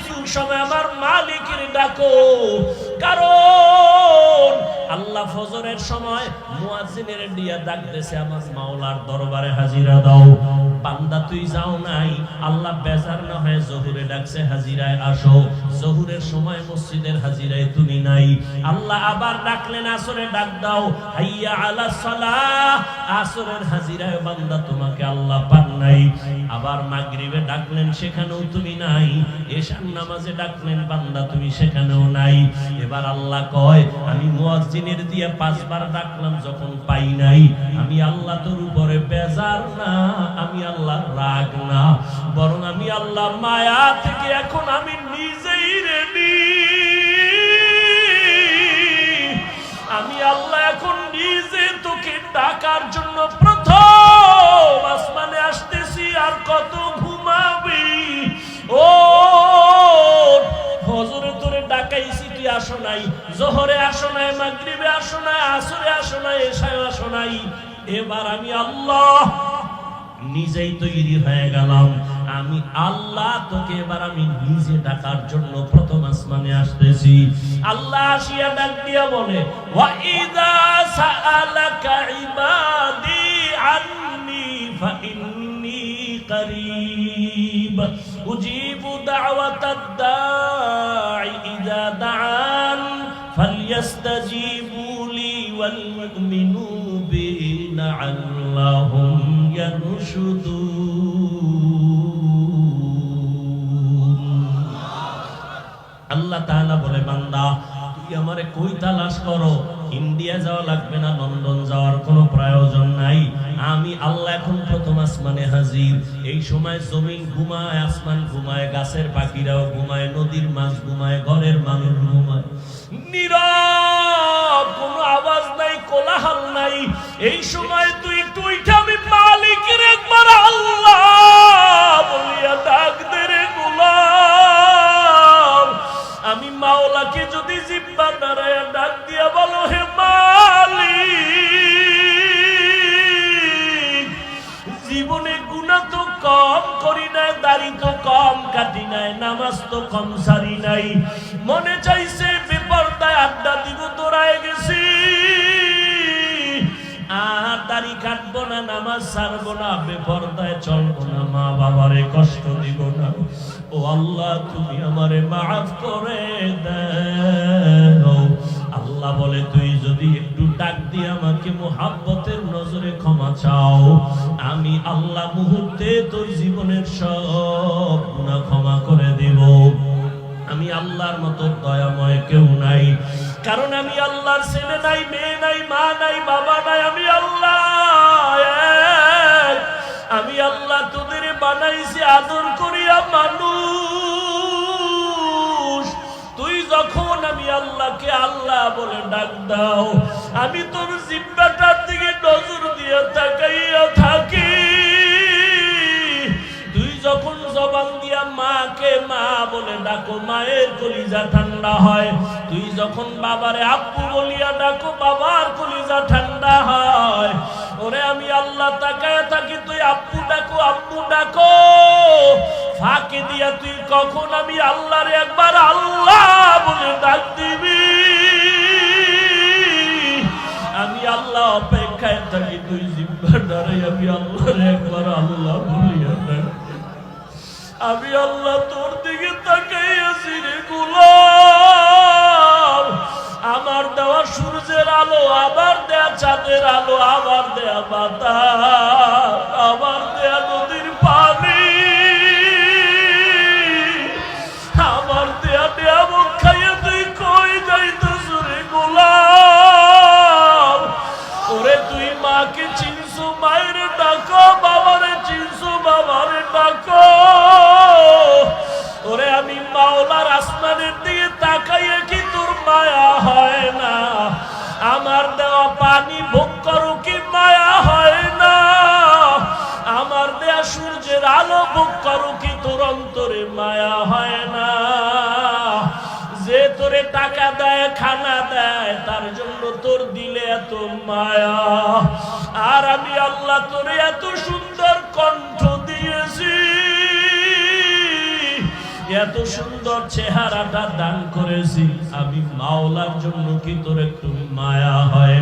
কিছু সময় আমার মালিকের ডাকো। কারণ আল্লাহ ফজরের সময় মুয়াজিনের ডিয়া ডাক আমার মাওলার দরবারে হাজিরা দাও। বান্দা তুই যাও নাই। আল্লাহ বেজার না হয় জহুরে ডাকছে, হাজিরায় আসো। জহুরের সময় মসজিদের হাজিরায় তুমি নাই। আল্লাহ আবার ডাকলেন, আসরে ডাক দাও। হাইয়া আলা সালাহ। আসরের হাজিরায় বান্দা তোমাকে আল্লাহ পান নাই। আবার মাগরিবে ডাকলেন, সেখানেও তুমি নাই। এশার নামাজে ডাকলেন, বান্দা তুমি সেখানেও নাই। এবার আল্লাহ কয়, আমি মুয়াজ্জিনের দিয়ে পাঁচবার ডাকলাম, যখন পাই নাই। আমি আল্লাহ তোর উপরে বেজার না, আমি আল্লাহ রাগ না, বরং আমি আল্লাহ মায়া থেকে এখন আমি নিজেই রেডি আমি আল্লাহ এখন নিজে তোকে ডাকার জন্য প্রথম আসমানে আসতেছি, আর কত ঘুমাবি? ও, ফজরে তোরে ডাকাইছি তুই আসো নাই? জোহরে আসো নাই, মাগরিবে আসো নাই, আসরে আসো নাই, এশায় আসো নাই। এবার আমি আল্লাহ নিজেই তৈরি হয়ে গেলাম। আমি আল্লাহ তোকে এবার আমি নিজে ডাকার জন্য প্রথম আসমানে আসতেছি। আল্লাহ আসিয়া ডাক দিয়া বলে, ওয়া ইদা সাআলাকা ইবাদি করিব। উজিবু দাওয়াতাদ দাঈ শুধু আল্লাহ তাআলা বলে, বান্দা তুই আমারে কই তালাশ করো? ইন্ডিয়া যাওয়া লাগবে না, লন্ডন যাওয়ার কোনো প্রয়োজন নাই। আমি আল্লাহ এখন প্রথম আসমানে হাজির। এই সময় জমিন ঘুমায়, আসমান ঘুমায়, গাছের পাখিরাও ঘুমায়, নদীর মাছ ঘুমায়, ঘরের মানুষ ঘুমায়। নীরব, কোনো আওয়াজ নাই, কোলাহাল নাই। এই সময় তুই আমি মাওলাকে যদি জিব্বা দাঁড়ায় ডাক দিয়া বলো, হে মালি জীবনে গুণা তো কম করি নাই, দাড়ি তো কম কাটি নাই, নামাজ তো কম সারি নাই। মনে চাইছে বেপরদায় আড্ডা দিব নামাজ ছাড়বো না, বেপরদায় চলবো না, মা বাবারে কষ্ট দিব না। ও আল্লাহ, তুমি আমারে মাফ করে দাও। আল্লাহ বলে, তুই যদি একটু ডাক দিয়ে আমাকে মোহাব্বতের নজরে ক্ষমা চাও, আমি আল্লাহ মুহূর্তে তোর জীবনের সব গুনাহ ক্ষমা করে দেব। আমি আল্লাহর মতো দয়াময় কেউ নাই। কারণ আমি আল্লাহর ছেলে নাই, মেয়ে নাই, মা নাই, বাবা নাই, আমি আল্লাহ। আমি আল্লাহ তোদের বানাইছি আদর করিয়া মানুষ। তুই যখন আমি আল্লাহকে আল্লাহ বলে ডাক দাও, আমি তোর জিব্বাটার দিকে নজর দিয়ে তাকাইয়া থাকি। তুই যখন জবান দিয়া মাকে মা বলে ডাকো, মায়ের কলিজা ঠান্ডা হয়। তুই যখন বাবারে আব্বু বলিয়া ডাকো, বাবার কলিজা কখন আমি আল্লাহরে একবার আল্লাহ বলে ডাক দিবি? আমি আল্লাহ অপেক্ষায় থাকি, তুই জিব্বার দ্বারাই আমি আল্লাহরে একবার আল্লাহ বলিয়া আমি আল্লাহ তোর দিকে তাকাইয়াছি রে গোলাম। আমার দেওয়া সূর্যের আলো, আবার দেয়া চাঁদের আলো, আবার দেয়া বাতাস, আবার মাকে চিনছু, মায়ের ডাকো, বাবারে চিনছু, বাবারে ডাকো। ওরে আমি মাওলার আসমানের দিকে তাকাইয়ে কি তোর মায়া হয় না? আমার দেওয়া পানি ভোগ করো কি মায়া হয় না? আমার দেয়া সূর্যের আলো ভোগ করো কি তোর অন্তরে মায়া হয় না? যে তোরে টাকা দেয়, খানা দেয়, তার জন্য তোর দিলে এত মায়া। আর আমি আল্লাহ তোরে এত সুন্দর কণ্ঠ দিয়েছি। এত সুন্দর চেহারাটা দান করেছি। আমি মাওলার জন্য কি তোর একটু মায়া হয়